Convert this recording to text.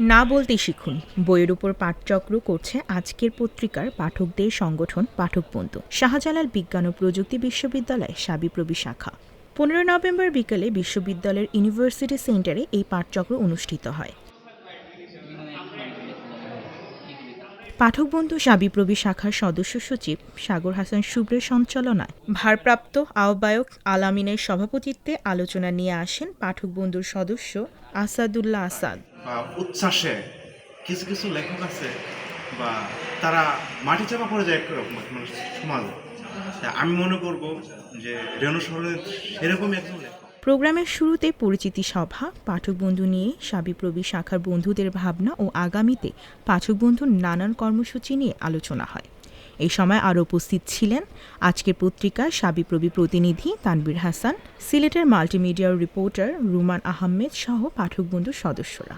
না বলতে শিখুন। বইয়ের উপর পাঠচক্র করছে আজকের পত্রিকার পাঠকদের সংগঠন পাঠক বন্ধু। শাহজালাল বিজ্ঞান ও প্রযুক্তি বিশ্ববিদ্যালয়, সাবিপ্রবি শাখা। পনেরো নভেম্বর বিকেলে বিশ্ববিদ্যালয়ের ইউনিভার্সিটি সেন্টারে এই পাঠচক্র অনুষ্ঠিত হয়। পাঠক বন্ধু, সাবিপ্রবি শাখার সদস্য সচিব সাগর হাসান শুভ্রের সঞ্চালনায় ভারপ্রাপ্ত আহ্বায়ক আলামিনের সভাপতিত্বে আলোচনা নিয়ে আসেন পাঠক বন্ধুর সদস্য আসাদুল্লাহ আসাদ। বা উচ্ছ্বাসে কিছু কিছু লেখক আছে বা তারা মাটি চাপা পড়ে যায় একরকম সমাজে। আমি মনে করব যে রেণু সরেন সেরকমই একজন লেখক। প্রোগ্রামের শুরুতে পরিচিতি সভা, পাঠক বন্ধু নিয়ে সাবিপ্রবি শাখার বন্ধুদের ভাবনা ও আগামীতে পাঠক বন্ধুর নানান কর্মসূচি নিয়ে আলোচনা হয়। এই সময় আরও উপস্থিত ছিলেন আজকের পত্রিকার সাবিপ্রবি প্রতিনিধি তানবির হাসান, সিলেটের মাল্টিমিডিয়ার রিপোর্টার রুমান আহমেদ সহ পাঠক বন্ধুর সদস্যরা।